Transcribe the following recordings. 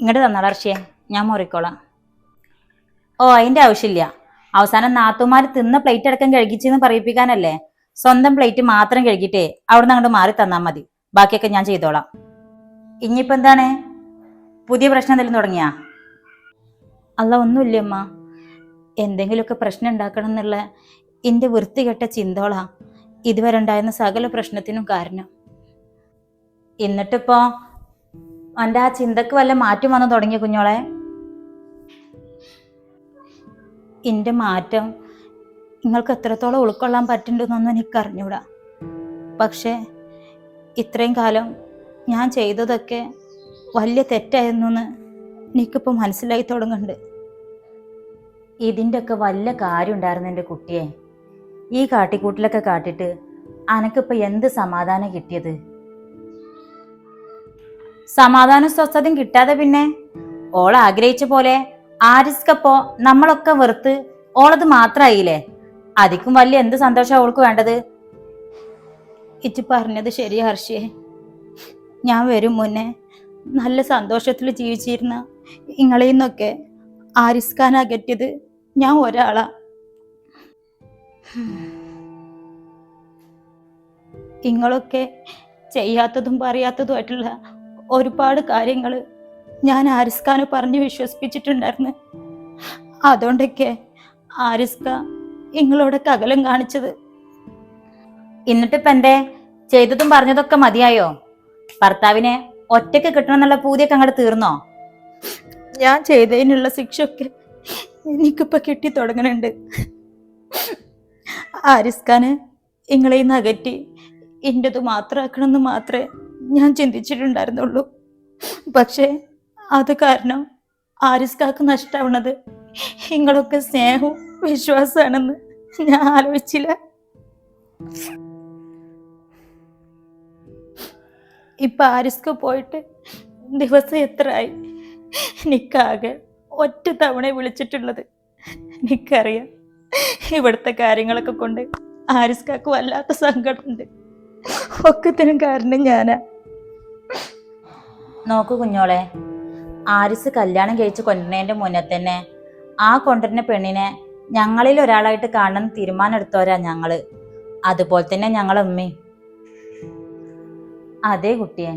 ഇങ്ങോട്ട് തന്നാളാ അർഷിയെ ഞാൻ മുറിക്കോളാം. ഓ അതിന്റെ ആവശ്യമില്ല. അവസാനം നാത്തുമാര് തിന്ന പ്ലേറ്റ് അടക്കം കഴുകിച്ചെന്ന് പറയിപ്പിക്കാനല്ലേ? സ്വന്തം പ്ലേറ്റ് മാത്രം കഴുകിട്ടേ അവിടുന്ന് അങ്ങോട്ട് മാറി തന്നാ മതി. ബാക്കിയൊക്കെ ഞാൻ ചെയ്തോളാം. ഇനിയിപ്പോ എന്താണ്? പുതിയ പ്രശ്നം എന്തെങ്കിലും തുടങ്ങിയാ? അല്ല ഒന്നുമില്ല അമ്മ എന്തെങ്കിലുമൊക്കെ പ്രശ്നം ഉണ്ടാക്കണം എന്നുള്ള എന്റെ വൃത്തികെട്ട ചിന്തോളാ ഇതുവരെ ഉണ്ടായിരുന്ന സകല പ്രശ്നത്തിനും കാരണം. എന്നിട്ടിപ്പോ എന്റെ ആ ചിന്തക്ക് വല്ല മാറ്റം വന്നു തുടങ്ങിയ കുഞ്ഞോളെ? എന്റെ മാറ്റം നിങ്ങൾക്ക് എത്രത്തോളം ഉൾക്കൊള്ളാൻ പറ്റുന്നുണ്ടെന്നൊന്നും എനിക്ക് അറിഞ്ഞൂടാ പക്ഷേ ഇത്രയും കാലം ഞാൻ ചെയ്തതൊക്കെ വലിയ തെറ്റായിരുന്നെന്ന് എനിക്കിപ്പോൾ മനസ്സിലായി തുടങ്ങുന്നുണ്ട്. ഇതിന്റെയൊക്കെ വല്ല കാര്യം ഉണ്ടായിരുന്നു എന്റെ കുട്ടിയെ? ഈ കാട്ടിക്കൂട്ടിലൊക്കെ കാട്ടിട്ട് അനക്കിപ്പോൾ എന്ത് സമാധാനം കിട്ടിയത്? സമാധാനം സ്വസ്ഥതയും കിട്ടാതെ പിന്നെ. ഓൾ ആഗ്രഹിച്ച പോലെ ആരിസ്കപ്പോ നമ്മളൊക്കെ വെറുത്ത് ഓളത് മാത്രായില്ലേ? അതിക്കും വലിയ എന്ത് സന്തോഷം അവൾക്ക് വേണ്ടത്? ഇച്ചു പറഞ്ഞത് ശരി ഹർഷിയെ ഞാൻ വരും മുന്നേ. നല്ല സന്തോഷത്തിൽ ജീവിച്ചിരുന്ന ഇങ്ങളിൽ നിന്നൊക്കെ ആരിസ്ഖാൻ അകറ്റിയത് ഞാൻ ഒരാളാ. ഇങ്ങളൊക്കെ ചെയ്യാത്തതും പറയാത്തതുമായിട്ടുള്ള ഒരുപാട് കാര്യങ്ങൾ ഞാൻ ആരിസ്ഖാനെ പറഞ്ഞ് വിശ്വസിപ്പിച്ചിട്ടുണ്ടായിരുന്നു. അതുകൊണ്ടൊക്കെ ആരിസ്ക നിങ്ങളോടൊക്കെ അകലം കാണിച്ചത്. എന്നിട്ടിപ്പ എന്തേ? ചെയ്തതും പറഞ്ഞതൊക്കെ മതിയായോ? ഭർത്താവിനെ ഒറ്റയ്ക്ക് കിട്ടണം എന്നുള്ള പൂതിയൊക്കെ അങ്ങോട്ട് തീർന്നോ? ഞാൻ ചെയ്തതിനുള്ള ശിക്ഷയൊക്കെ എനിക്കിപ്പോ കിട്ടി തുടങ്ങണുണ്ട്. ആരിസ്ഖാന് നിങ്ങളെ നകറ്റി എന്റെത് മാത്രമാക്കണമെന്ന് മാത്രമേ ഞാൻ ചിന്തിച്ചിട്ടുണ്ടായിരുന്നുള്ളൂ. പക്ഷേ അത് കാരണം ആരിസ്കാക്ക് നഷ്ടാവണത് നിങ്ങളൊക്കെ സ്നേഹവും വിശ്വാസമാണെന്ന് ഞാൻ ആലോചിച്ചില്ല. ഇപ്പൊ ആരിസ്ക പോയിട്ട് ദിവസം എത്രയായി? നിക്കാകെ ഒറ്റ തവണ വിളിച്ചിട്ടുള്ളത്. എനിക്കറിയാം ഇവിടുത്തെ കാര്യങ്ങളൊക്കെ കൊണ്ട് ആരിസ്കാക്ക് വല്ലാത്ത സങ്കടമുണ്ട്. ഒക്കത്തിനും കാരണം ഞാനാ. നോക്കൂ കുഞ്ഞോളെ. ആരിസ് കല്യാണം കഴിച്ച് കൊണ്ടുവരുന്നതിന്റെ മുന്നേ തന്നെ ആ കൊണ്ടുവരുന്ന പെണ്ണിനെ ഞങ്ങളിൽ ഒരാളായിട്ട് കാണണം തീരുമാനം എടുത്തവരാ ഞങ്ങൾ. അതുപോലെ തന്നെ ഞങ്ങളെ ഉമ്മയും അതെ കുട്ടിയെ.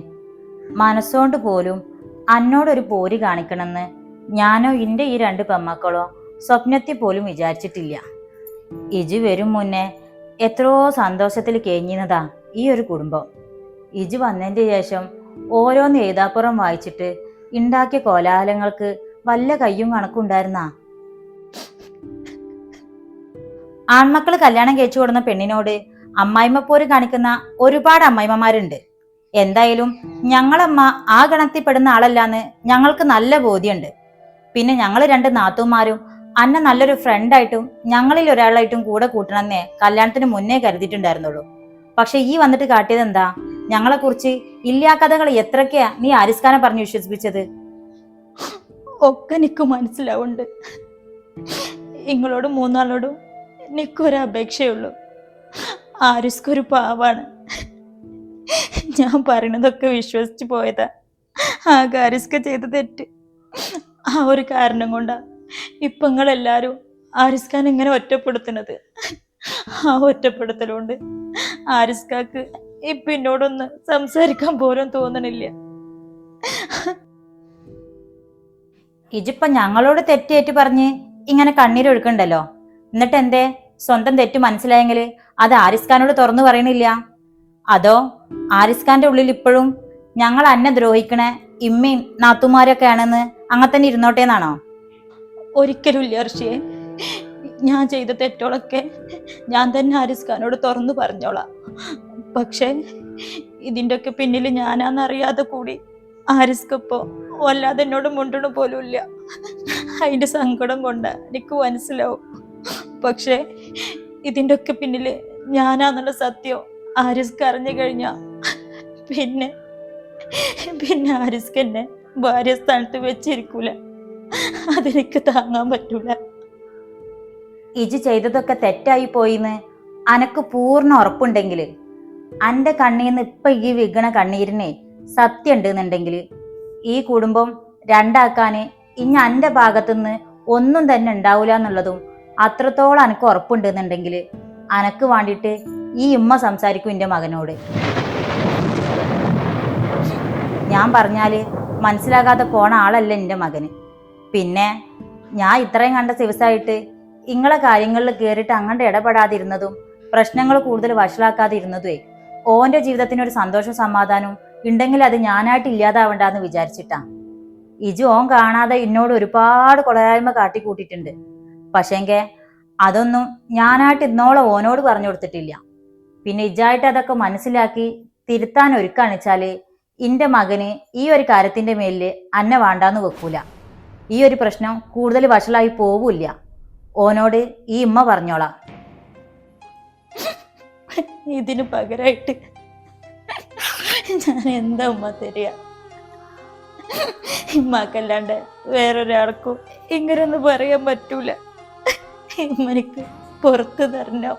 മനസ്സുകൊണ്ട് പോലും അന്നോടൊരു പോരി കാണിക്കണമെന്ന് ഞാനോ എന്റെ ഈ രണ്ട് പെമ്മക്കളോ സ്വപ്നത്തിൽ പോലും വിചാരിച്ചിട്ടില്ല. ഇജ് വരും മുന്നേ എത്രയോ സന്തോഷത്തിൽ കഴിഞ്ഞിരുന്നതാ ഈ ഒരു കുടുംബം. ഇജ് വന്നതിന്റെ ശേഷം ഓരോന്ന് എഴുതാപ്പുറം വായിച്ചിട്ട് ഉണ്ടാക്കിയ കോലാഹലങ്ങൾക്ക് വല്ല കയ്യും കണക്കുണ്ടായിരുന്ന? ആൺമക്കൾ കല്യാണം കഴിച്ചു കൊടുന്ന പെണ്ണിനോട് അമ്മായിമ്മ പോര് കാണിക്കുന്ന ഒരുപാട് അമ്മായിമ്മമാരുണ്ട്. എന്തായാലും ഞങ്ങളമ്മ ആ ഗണത്തിൽപ്പെടുന്ന ആളല്ലാന്ന് ഞങ്ങൾക്ക് നല്ല ബോധ്യമുണ്ട് പിന്നെ ഞങ്ങൾ രണ്ട് നാത്തുമാരും അന്ന നല്ലൊരു ഫ്രണ്ടായിട്ടും ഞങ്ങളിൽ ഒരാളായിട്ടും കൂടെ കൂട്ടണമെന്നേ കല്യാണത്തിന് മുന്നേ കരുതിയിട്ടുണ്ടായിരുന്നുള്ളൂ. പക്ഷെ ഈ വന്നിട്ട് കാട്ടിയത് എന്താ ഞങ്ങളെ കുറിച്ച് ഇല്ലാ കഥകൾ എത്രക്കെയാ നീ ആരിസ്കാനെ പറഞ്ഞു വിശ്വസിപ്പിച്ചത്? ഒക്കെ നിക്ക് മനസ്സിലാവുണ്ട്. നിങ്ങളോടും മൂന്നാളോടും നിക്കൊരു അപേക്ഷയുള്ളൂ ആരിസ്കൊരു പാവാണ്. ഞാൻ പറയണതൊക്കെ വിശ്വസിച്ച് പോയതാ. ആ ആരിസ്ക ചെയ്ത തെറ്റ്. ആ ഒരു കാരണം കൊണ്ടാ ഇപ്പൊ നിങ്ങളെല്ലാരും ആരിസ്ഖാൻ ഇങ്ങനെ ഒറ്റപ്പെടുത്തുന്നത്. ആ ഒറ്റപ്പെടുത്തലുകൊണ്ട് ആരിസ്കാക്ക് ഇപ്പൊ എന്നോടൊന്ന് സംസാരിക്കാൻ പോലും തോന്നണില്ല. ഇജിപ്പൊ ഞങ്ങളോട് തെറ്റേറ്റ് പറഞ്ഞ് ഇങ്ങനെ കണ്ണീരൊഴുക്കണ്ടല്ലോ എന്നിട്ട് എന്തേ സ്വന്തം തെറ്റ് മനസ്സിലായെങ്കിൽ അത് ആരിസ്ഖാനോട് തുറന്നു പറയണില്ല? അതോ ആരിസ്ഖാന്റെ ഉള്ളിൽ ഇപ്പോഴും ഞങ്ങൾ അന്നെ ദ്രോഹിക്കണ ഇമ്മയും നാത്തുമാരൊക്കെ ആണെന്ന് അങ്ങനെ തന്നെ ഇരുന്നോട്ടേന്നാണോ? ഒരിക്കലും ഇല്ല ഋഷിയെ ഞാൻ ചെയ്ത തെറ്റുകളൊക്കെ ഞാൻ തന്നെ ആരിസ്ഖാനോട് തുറന്നു പറഞ്ഞോളാം. പക്ഷേ ഇതിന്റെ ഒക്കെ പിന്നിൽ ഞാനാന്നറിയാതെ കൂടി ആരിസ്കപ്പോ വല്ലാതെ എന്നോട് മുണ്ടണ പോലും ഇല്ല അതിന്റെ സങ്കടം കൊണ്ട് എനിക്ക് മനസ്സിലാവും. പക്ഷേ ഇതിന്റെ ഒക്കെ പിന്നിൽ ഞാനാന്നുള്ള സത്യം ആരിസ്ക്ക് അറിഞ്ഞു കഴിഞ്ഞാ പിന്നെ പിന്നെ ആരിസ്ക്ക് എന്നെ ഭാര്യ സ്ഥാനത്ത് വെച്ചിരിക്കൂല. അതെനിക്ക് താങ്ങാൻ പറ്റൂല. ഇജി ചെയ്തതൊക്കെ തെറ്റായി പോയിന്ന്. അനക്ക് പൂർണ ഉറപ്പുണ്ടെങ്കിൽ അന്റെ കണ്ണീന്ന് ഇപ്പൊ ഈ വിഗണ കണ്ണീരിനെ സത്യം ഉണ്ടെന്നുണ്ടെങ്കിൽ ഈ കുടുംബം രണ്ടാക്കാന് ഇനി അന്റെ ഭാഗത്തുനിന്ന് ഒന്നും തന്നെ ഉണ്ടാവില്ല എന്നുള്ളതും അത്രത്തോളം എനിക്ക് ഉറപ്പുണ്ടെന്നുണ്ടെങ്കിൽ അനക്ക് വേണ്ടിയിട്ട് ഈ ഉമ്മ സംസാരിക്കും എന്റെ മകനോട്. ഞാൻ പറഞ്ഞാൽ മനസ്സിലാകാതെ പോണ ആളല്ല എന്റെ മകന്. പിന്നെ ഞാൻ ഇത്രയും കണ്ട ദിവസമായിട്ട് ഇങ്ങളെ കാര്യങ്ങളിൽ കയറിയിട്ട് അങ്ങോട്ട് ഇടപെടാതിരുന്നതും പ്രശ്നങ്ങൾ കൂടുതൽ വഷളാക്കാതിരുന്നതുവേ ഓന്റെ ജീവിതത്തിന് ഒരു സന്തോഷവും സമാധാനവും ഉണ്ടെങ്കിൽ അത് ഞാനായിട്ട് ഇല്ലാതാവണ്ടെന്ന് വിചാരിച്ചിട്ടാ. ഇജു ഓൻ കാണാതെ എന്നോട് ഒരുപാട് കൊളരായ്മ കാട്ടിക്കൂട്ടിയിട്ടുണ്ട്. പക്ഷേങ്കെ അതൊന്നും ഞാനായിട്ട് ഇന്നോളം ഓനോട് പറഞ്ഞു കൊടുത്തിട്ടില്ല. പിന്നെ ഇജായിട്ട് അതൊക്കെ മനസ്സിലാക്കി തിരുത്താൻ ഒരുക്കാണിച്ചാൽ ഇന്റെ മകന് ഈ ഒരു കാര്യത്തിന്റെ മേലിൽ അന്നെ വേണ്ടാന്ന് വെക്കൂല. ഈ ഒരു പ്രശ്നം കൂടുതൽ വഷളായി പോവില്ല. ഓനോട് ഈ ഉമ്മ പറഞ്ഞോളാം. ഇതിന് പകരമായിട്ട് ഞാൻ എന്താ ഉമ്മ തരിക? ഉമ്മാക്കല്ലാണ്ട് വേറൊരാൾക്കും ഇങ്ങനൊന്നും പറയാൻ പറ്റൂല. ഉമ്മനിക്ക് പുറത്ത് തരണം.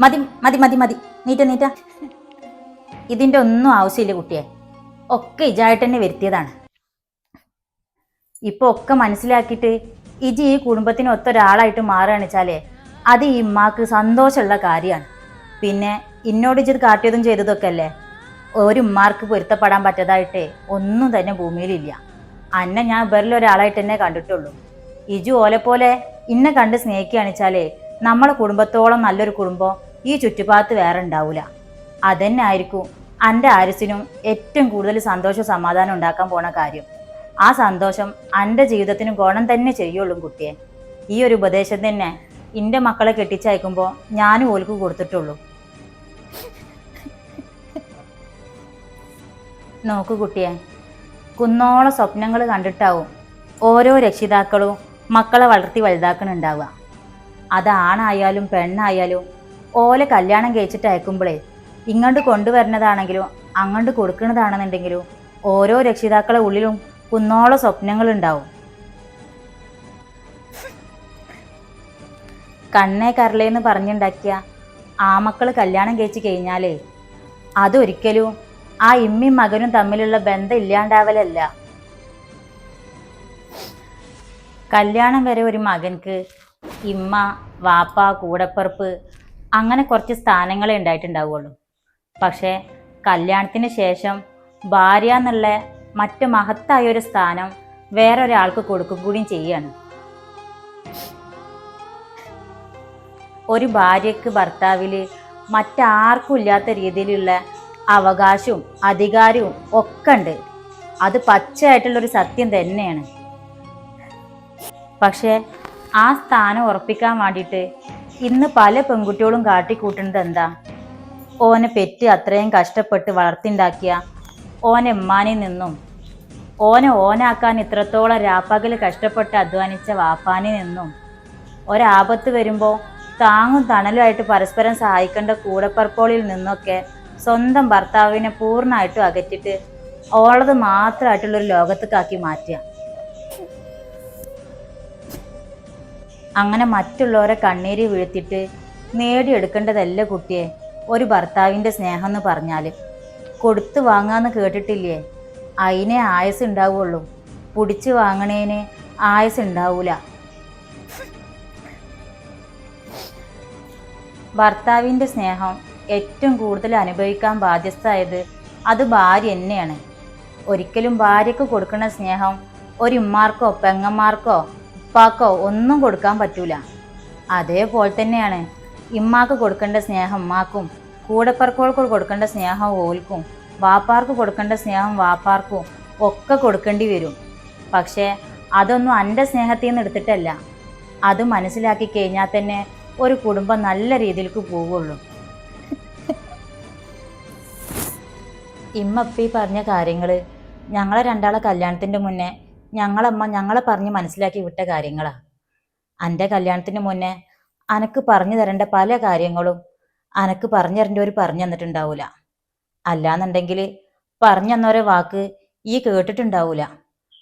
മതി മതി മതി മതി. നീറ്റ നീറ്റ. ഇതിന്റെ ഒന്നും ആവശ്യമില്ല കുട്ടിയെ. ഒക്കെ ഇജായിട്ട് തന്നെ വരുത്തിയതാണ്. ഇപ്പൊ ഒക്കെ മനസ്സിലാക്കിയിട്ട് ഇജി ഈ കുടുംബത്തിന് ഒത്തൊരാളായിട്ട് മാറുകയാണെച്ചാലേ അത് ഈ ഉമ്മാക്ക് സന്തോഷമുള്ള കാര്യമാണ്. പിന്നെ ഇന്നോട് ഇജിത് കാട്ടിയതും ചെയ്തതൊക്കെ അല്ലേ? ഒരു ഉമ്മാർക്ക് പൊരുത്തപ്പെടാൻ പറ്റതായിട്ട് ഒന്നും തന്നെ ഭൂമിയിലില്ല. അന്നെ ഞാൻ വേറെ ഒരാളായിട്ട് തന്നെ കണ്ടിട്ടുള്ളൂ. ഇജു ഓലെ പോലെ ഇന്നെ കണ്ട് സ്നേഹിക്കുകയാണ് വെച്ചാലേ നമ്മളെ കുടുംബത്തോളം നല്ലൊരു കുടുംബം ഈ ചുറ്റുപാടത്ത് വേറെ ഉണ്ടാവൂല. അതന്നെ ആയിരിക്കും എന്റെ ആരിസിനും ഏറ്റവും കൂടുതൽ സന്തോഷവും സമാധാനം ഉണ്ടാക്കാൻ പോണ കാര്യം. ആ സന്തോഷം എന്റെ ജീവിതത്തിന് ഗുണം തന്നെ ചെയ്യുള്ളൂ കുട്ടിയെ. ഈ ഒരു ഉപദേശം തന്നെ എന്റെ മക്കളെ കെട്ടിച്ചയക്കുമ്പോൾ ഞാനും ഓൽക്ക് കൊടുത്തിട്ടുള്ളൂ. നോക്കു കുട്ടിയെ കുന്നോളം സ്വപ്നങ്ങൾ കണ്ടിട്ടാവും ഓരോ രക്ഷിതാക്കളും മക്കളെ വളർത്തി വലുതാക്കണുണ്ടാവുക. അത് ആണായാലും പെണ്ണായാലും ഓലെ കല്യാണം കഴിച്ചിട്ട് അയക്കുമ്പോഴേ ഇങ്ങോട്ട് കൊണ്ടുവരുന്നതാണെങ്കിലും അങ്ങോട്ട് കൊടുക്കുന്നതാണെന്നുണ്ടെങ്കിലും ഓരോ രക്ഷിതാക്കളെ ഉള്ളിലും കുന്നോളം സ്വപ്നങ്ങളുണ്ടാവും. കണ്ണേ കരളേന്ന് പറഞ്ഞുണ്ടാക്കിയ ആ മക്കൾ കല്യാണം കഴിച്ച് കഴിഞ്ഞാലേ അതൊരിക്കലും ആ ഇമ്മിയും മകനും തമ്മിലുള്ള ബന്ധം ഇല്ലാണ്ടാവലല്ല. കല്യാണം വരെ ഒരു മകൻക്ക് ഇമ്മ വാപ്പ കൂടപ്പറപ്പ് അങ്ങനെ കുറച്ച് സ്ഥാനങ്ങളെ ഉണ്ടായിട്ടുണ്ടാവുള്ളൂ. പക്ഷേ കല്യാണത്തിന് ശേഷം ഭാര്യ എന്നുള്ള മറ്റ് മഹത്തായ ഒരു സ്ഥാനം വേറൊരാൾക്ക് കൊടുക്കും കൂടിയും ചെയ്യാണ്. ഒരു ഭാര്യക്ക് ഭർത്താവിൽ മറ്റാർക്കും ഇല്ലാത്ത രീതിയിലുള്ള അവകാശവും അധികാരവും ഒക്കെ ഉണ്ട്. അത് പച്ചയായിട്ടുള്ളൊരു സത്യം തന്നെയാണ്. പക്ഷേ ആ സ്ഥാനം ഉറപ്പിക്കാൻ വേണ്ടിയിട്ട് ഇന്ന് പല പെൺകുട്ടികളും കാട്ടിക്കൂട്ടുന്നത് എന്താ? ഓനെ പെറ്റ് അത്രയും കഷ്ടപ്പെട്ട് വളർത്തിണ്ടാക്കിയ ഓനെ ഉമ്മാനിൽ നിന്നും ഓനെ ഓനാക്കാൻ ഇത്രത്തോളം രാപ്പകൽ കഷ്ടപ്പെട്ട് അധ്വാനിച്ച വാപ്പാനിൽ നിന്നും ഒരാപത്ത് വരുമ്പോൾ താങ്ങും തണലുമായിട്ട് പരസ്പരം സഹായിക്കേണ്ട കൂടപ്പറപ്പോളിൽ നിന്നൊക്കെ സ്വന്തം ഭർത്താവിനെ പൂർണമായിട്ടും അകറ്റിട്ട് ഓളത് മാത്രമായിട്ടുള്ളൊരു ലോകത്തേക്കാക്കി മാറ്റുക. അങ്ങനെ മറ്റുള്ളവരെ കണ്ണീര് വീഴ്ത്തിട്ട് നേടിയെടുക്കേണ്ടതല്ല കുട്ടിയെ ഒരു ഭർത്താവിന്റെ സ്നേഹം എന്ന് പറഞ്ഞാൽ കൊടുത്തു വാങ്ങാന്ന് കേട്ടിട്ടില്ലേ? അതിനെ ആയസ് ഉണ്ടാവുള്ളൂ പിടിച്ചു വാങ്ങണേന് ആയസ് ഉണ്ടാവൂല ഭർത്താവിന്റെ സ്നേഹം ഏറ്റവും കൂടുതൽ അനുഭവിക്കാൻ ബാധ്യസ്ഥായത് അത് ഭാര്യ തന്നെയാണ്. ഒരിക്കലും ഭാര്യക്ക് കൊടുക്കുന്ന സ്നേഹം ഒരു ഉമ്മാർക്കോ പെങ്ങന്മാർക്കോ ഉപ്പാക്കോ ഒന്നും കൊടുക്കാൻ പറ്റൂല. അതേപോലെ തന്നെയാണ് ഇമ്മാക്ക് കൊടുക്കേണ്ട സ്നേഹം ഉമ്മാക്കും. കൂടപ്പറക്കോൾക്ക് കൊടുക്കേണ്ട സ്നേഹം ഓൽക്കും വാപ്പാർക്ക് കൊടുക്കേണ്ട സ്നേഹം വാപ്പാർക്കും ഒക്കെ കൊടുക്കേണ്ടി വരും. പക്ഷേ അതൊന്നും എന്റെ സ്നേഹത്തിൽ നിന്ന് എടുത്തിട്ടല്ല. അത് മനസ്സിലാക്കി കഴിഞ്ഞാൽ തന്നെ ഒരു കുടുംബം നല്ല രീതിയിലേക്ക് പോവുള്ളൂ. ഇമ്മപ്പി പറഞ്ഞ കാര്യങ്ങൾ ഞങ്ങളെ രണ്ടാളെ കല്യാണത്തിന്റെ മുന്നേ ഞങ്ങളമ്മ ഞങ്ങളെ പറഞ്ഞ് മനസ്സിലാക്കി വിട്ട കാര്യങ്ങളാണ് എന്റെ കല്യാണത്തിന് മുന്നേ അനക്ക് പറഞ്ഞു തരേണ്ട പല കാര്യങ്ങളും അനക്ക് പറഞ്ഞു തരേണ്ടവർ പറഞ്ഞു തന്നിട്ടുണ്ടാവൂല. അല്ലാന്നുണ്ടെങ്കിൽ പറഞ്ഞു തന്നോരെ വാക്ക് ഈ കേട്ടിട്ടുണ്ടാവൂല.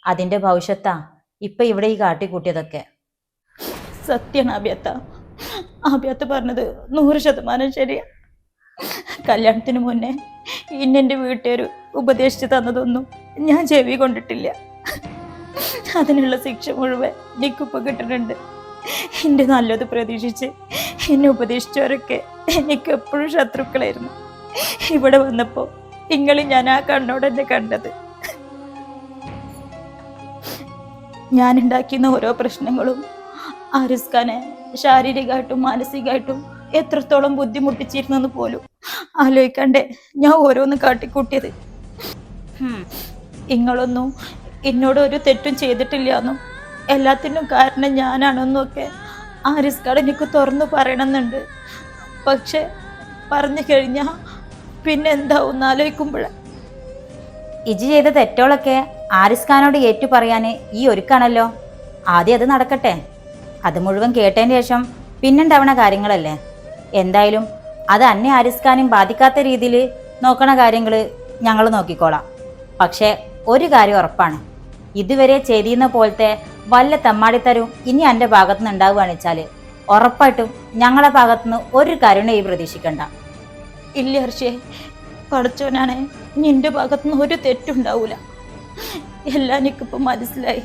അതിന്റെ ഭവിഷ്യത്താ ഇപ്പം ഇവിടെ ഈ കാട്ടിക്കൂട്ടിയതൊക്കെ. സത്യാണ് അഭ്യത്ത. അഭ്യത്ത പറഞ്ഞത് നൂറ് ശതമാനം ശരിയാ. കല്യാണത്തിന് മുന്നേ ഇന്നെന്റെ വീട്ടുകാർ ഉപദേശിച്ച് തന്നതൊന്നും ഞാൻ ചെവി കൊണ്ടിട്ടില്ല. അതിനുള്ള ശിക്ഷ മുഴുവൻ എനിക്കിപ്പോൾ കിട്ടുന്നുണ്ട്. എന്റെ നല്ലത് പ്രതീക്ഷിച്ച് എന്നെ ഉപദേശിച്ചവരൊക്കെ എനിക്ക് എപ്പോഴും ശത്രുക്കളായിരുന്നു. ഇവിടെ വന്നപ്പോൾ നിങ്ങൾ ഞാൻ ആ കണ്ണോടെന്നെ കണ്ടത്. ഞാൻ ഉണ്ടാക്കുന്ന ഓരോ പ്രശ്നങ്ങളും ആരിസ്ഖാനെ ശാരീരികമായിട്ടും മാനസികമായിട്ടും എത്രത്തോളം ബുദ്ധിമുട്ടിച്ചിരുന്നെന്ന് പോലും ആലോചിക്കണ്ടേ ഞാൻ ഓരോന്ന് കാട്ടിക്കൂട്ടിയത്. നിങ്ങളൊന്നും എന്നോട് ഒരു തെറ്റും ചെയ്തിട്ടില്ല എന്നും എല്ലാത്തിനും കാരണം ഞാനാണെന്നും ഒക്കെ ആരിസ്കാട് എനിക്ക് തുറന്നു പറയണമെന്നുണ്ട്. പക്ഷെ പറഞ്ഞു കഴിഞ്ഞാൽ പിന്നെ എന്താവും ആലോചിക്കുമ്പോൾ ഇജി ചെയ്ത തെറ്റുകളൊക്കെ ആരിസ് ഖാനോട് ഏറ്റു പറയാൻ ഈ ഒരുക്കാണല്ലോ. ആദ്യം അത് നടക്കട്ടെ. അത് മുഴുവൻ കേട്ടതിന് ശേഷം പിന്നുണ്ടാവണ കാര്യങ്ങളല്ലേ. എന്തായാലും അത് അന്നെ ആരിസ് ഖാനും ബാധിക്കാത്ത രീതിയിൽ നോക്കണ കാര്യങ്ങൾ ഞങ്ങൾ നോക്കിക്കോളാം. പക്ഷേ ഒരു കാര്യം ഉറപ്പാണ്. ഇതുവരെ ചെയ്തിരുന്ന പോലത്തെ വല്ല തെമ്മാടിത്തരവും ഇനി എന്റെ ഭാഗത്തു നിന്ന് ഉണ്ടാവുകയാണെന്ന് വെച്ചാൽ ഉറപ്പായിട്ടും ഞങ്ങളുടെ ഭാഗത്തുനിന്ന് ഒരു കരുണയും പ്രതീക്ഷിക്കണ്ട. ഇല്ല ഹർഷേ പഠിച്ചവനാണ് നിന്റെ ഭാഗത്തുനിന്ന് ഒരു തെറ്റുണ്ടാവൂല എല്ലാം എനിക്കിപ്പോൾ മനസ്സിലായി.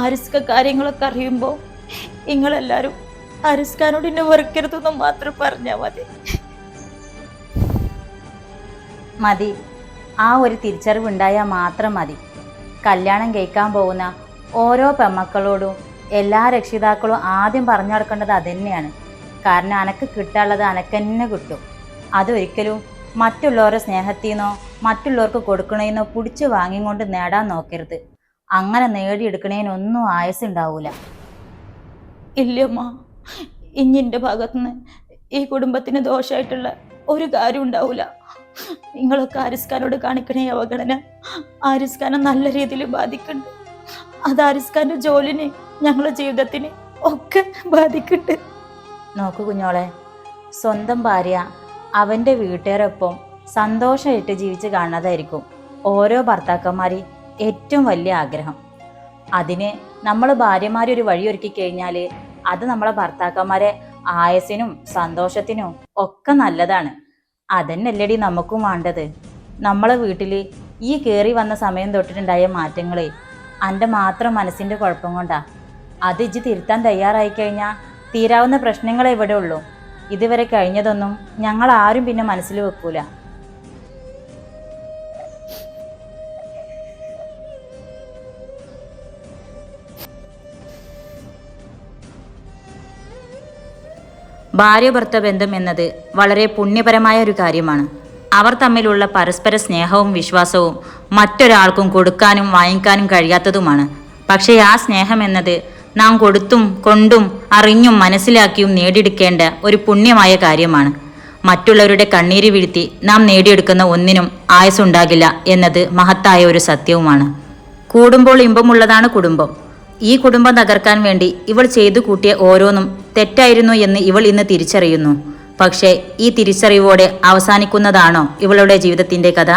ആരിസ്ക കാര്യങ്ങളൊക്കെ അറിയുമ്പോൾ നിങ്ങളെല്ലാവരും ആരിസ്കാനോട് എന്നെ വെറുക്കരുതെന്ന് മാത്രം പറഞ്ഞാൽ മതി. മതി. ആ ഒരു തിരിച്ചറിവ് ഉണ്ടായാൽ മാത്രം മതി. കല്യാണം കഴിക്കാൻ പോകുന്ന ഓരോ പെമ്മക്കളോടും എല്ലാ രക്ഷിതാക്കളും ആദ്യം പറഞ്ഞു നടക്കേണ്ടത് അതുതന്നെയാണ് കാരണം അനക്ക് കിട്ടാനുള്ളത് അനക്കന്നെ കിട്ടും. അതൊരിക്കലും മറ്റുള്ളവരുടെ സ്നേഹത്തിൽ നിന്നോ മറ്റുള്ളവർക്ക് കൊടുക്കണേന്നോ പിടിച്ചു വാങ്ങിക്കൊണ്ട് നേടാൻ നോക്കരുത്. അങ്ങനെ നേടിയെടുക്കണേനൊന്നും ആയസുണ്ടാവൂല ഇല്ലമ്മ ഇഞ്ഞിന്റെ ഭാഗത്തു ഭാഗത്തുനിന്ന് ഈ കുടുംബത്തിന് ദോഷമായിട്ടുള്ള ഒരു കാര്യം ഉണ്ടാവില്ല നിങ്ങളൊക്കെ ആരിസ്ഖാനോട് കാണിക്കണേ അവഗണന. ആരിസ്ഖാനെ നല്ല രീതിയിൽ ബാധിക്കുന്നുണ്ട് അത് ആരിസ്ഖാന്റെ ജോലിന് ഞങ്ങളുടെ ജീവിതത്തിന് ഒക്കെ ബാധിക്കുന്നുണ്ട് നോക്ക് കുഞ്ഞോളെ സ്വന്തം ഭാര്യ അവന്റെ വീട്ടുകാരൊപ്പം സന്തോഷമായിട്ട് ജീവിച്ച് കാണുന്നതായിരിക്കും ഓരോ ഭർത്താക്കന്മാരി ഏറ്റവും വലിയ ആഗ്രഹം. അതിന് നമ്മൾ ഭാര്യമാരെ ഒരു വഴിയൊരുക്കി കഴിഞ്ഞാൽ അത് നമ്മളെ ഭർത്താക്കന്മാരെ ആയസിനും സന്തോഷത്തിനും ഒക്കെ നല്ലതാണ്. അതന്നെല്ലടി നമുക്കും വേണ്ടത്. നമ്മളെ വീട്ടിൽ ഈ കയറി വന്ന സമയം തൊട്ടിട്ടുണ്ടായ മാറ്റങ്ങളെ എന്റെ മാത്രം മനസ്സിന്റെ കുഴപ്പം കൊണ്ടാ. അത് ഇജ്ജ് തിരുത്താൻ തയ്യാറായി കഴിഞ്ഞാൽ തീരാവുന്ന പ്രശ്നങ്ങളെ ഇവിടെ ഉള്ളൂ. ഇതുവരെ കഴിഞ്ഞതൊന്നും ഞങ്ങൾ ആരും പിന്നെ മനസ്സിൽ വെക്കൂല. ഭാര്യ ഭർത്ത ബന്ധം എന്നത് വളരെ പുണ്യപരമായ ഒരു കാര്യമാണ്. അവർ തമ്മിലുള്ള പരസ്പര സ്നേഹവും വിശ്വാസവും മറ്റൊരാൾക്കും കൊടുക്കാനും വാങ്ങിക്കാനും കഴിയാത്തതുമാണ്. പക്ഷേ ആ സ്നേഹം എന്നത് നാം കൊടുത്തും കൊണ്ടും അറിഞ്ഞും മനസ്സിലാക്കിയും നേടിയെടുക്കേണ്ട ഒരു പുണ്യമായ കാര്യമാണ്. മറ്റുള്ളവരുടെ കണ്ണീര് വീഴ്ത്തി നാം നേടിയെടുക്കുന്ന ഒന്നിനും ആയസുണ്ടാകില്ല എന്നത് മഹത്തായ ഒരു സത്യവുമാണ്. കൂടുമ്പോൾ ഇമ്പമുള്ളതാണ് കുടുംബം. ഈ കുടുംബം തകർക്കാൻ വേണ്ടി ഇവൾ ചെയ്തു കൂട്ടിയ ഓരോന്നും തെറ്റായിരുന്നു എന്ന് ഇവൾ ഇന്ന് തിരിച്ചറിയുന്നു. പക്ഷേ ഈ തിരിച്ചറിവോടെ അവസാനിക്കുന്നതാണോ ഇവളുടെ ജീവിതത്തിന്റെ കഥ?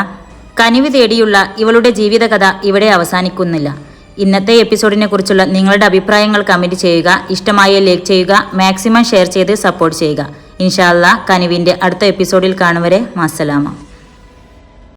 കനിവ് തേടിയുള്ള ഇവളുടെ ജീവിതകഥ ഇവിടെ അവസാനിക്കുന്നില്ല. ഇന്നത്തെ എപ്പിസോഡിനെ കുറിച്ചുള്ള നിങ്ങളുടെ അഭിപ്രായങ്ങൾ കമന്റ് ചെയ്യുക ഇഷ്ടമായ ലൈക്ക് ചെയ്യുക മാക്സിമം ഷെയർ ചെയ്ത് സപ്പോർട്ട് ചെയ്യുക. ഇൻഷാല്ല കനിവിന്റെ അടുത്ത എപ്പിസോഡിൽ കാണുവരെ മസ്സലാമ